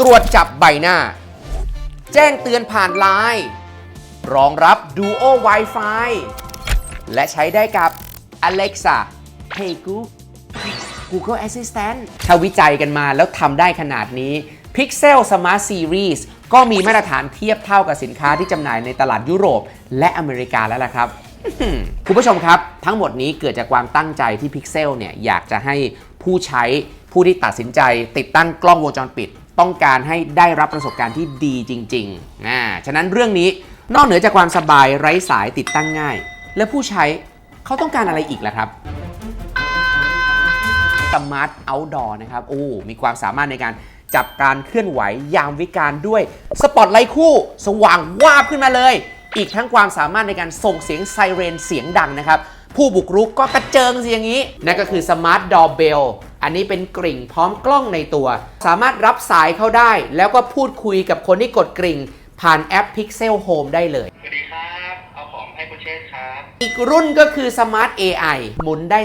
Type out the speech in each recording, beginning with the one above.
ตรวจจับใบหน้า แจ้งเตือนผ่านไลน์รองรับ Duo Wi-Fi และใช้ได้กับ Alexa Hey Google Google Assistant ถ้าวิจัยกันมาแล้วทำได้ขนาดนี้ Pixel Smart Series ก็มีมาตรฐานเทียบเท่ากับสินค้าที่จำหน่ายในตลาดยุโรป และอเมริกาแล้วล่ะครับ คุณผู้ชมครับ ทั้งหมดนี้เกิดจากความตั้งใจที่ Pixel เนี่ยอยากจะให้ผู้ใช้ ผู้ที่ตัดสินใจติดตั้งกล้องวงจรปิด ต้องการให้ได้รับประสบการณ์ที่ดีจริงๆอ่าฉะนั้นเรื่องนี้นอกเหนือจากความสบายไร้สายติดตั้งง่าย และผู้ใช้เขาต้องการอะไรอีกล่ะครับสมาร์ทเอาท์ดอร์นะครับโอ้มีความสามารถในการจับการเคลื่อนไหวยามวิการด้วยสปอตไลท์คู่ สว่างวาบขึ้นมาเลย อีกทั้งความสามารถในการส่งเสียงไซเรนเสียงดังนะครับ ผู้บุกรุกก็กระเจิงสิอย่างนี้ นั่นก็คือสมาร์ทด อ r เบลอันนี้เป็นกริ่งพร้อมกล้องในตัว สามารถรับสายเข้าได้ แล้วก็พูดคุยกับคนที่กดกริ่ง ผ่านแอป Pixel Home ได้เลย สวัสดีครับ เอาของให้คุณเชษฐ์ครับ อีกรุ่นก็คือ Smart AI หมุนได้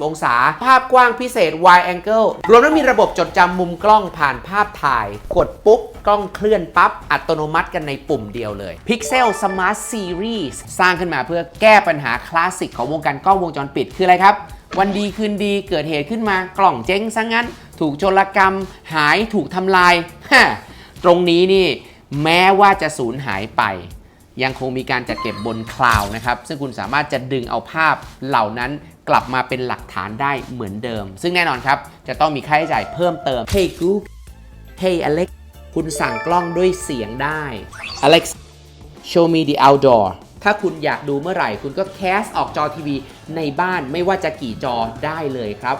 350 องศา ภาพกว้างพิเศษ Wide Angle รวมทั้งมีระบบจดจำมุมกล้องผ่านภาพถ่าย กดปุ๊บ กล้องเคลื่อนปั๊บ อัตโนมัติกันในปุ่มเดียวเลย Pixel Smart Series สร้างขึ้นมาเพื่อแก้ปัญหาคลาสสิกของวงการกล้องวงจรปิดคืออะไรครับ วันดีคืนดีเกิดเหตุขึ้นมากล่องเจ๊งซะงั้น ถูกโจรกรรมหายถูกทำลายฮะตรงนี้นี่แม้ว่าจะสูญหายไป ยังคงมีการจัดเก็บบนคลาวนะครับ ซึ่งคุณสามารถจะดึงเอาภาพเหล่านั้นกลับมาเป็นหลักฐานได้เหมือนเดิม ซึ่งแน่นอนครับ จะต้องมีค่าใช้จ่ายเพิ่มเติม Hey Google Hey Alex คุณสั่งกล้องด้วยเสียงได้ Alex Show me the outdoor ถ้าคุณอยากดูเมื่อไหร่ คุณก็แคสออกจอทีวีในบ้านไม่ว่าจะกี่จอได้เลยครับ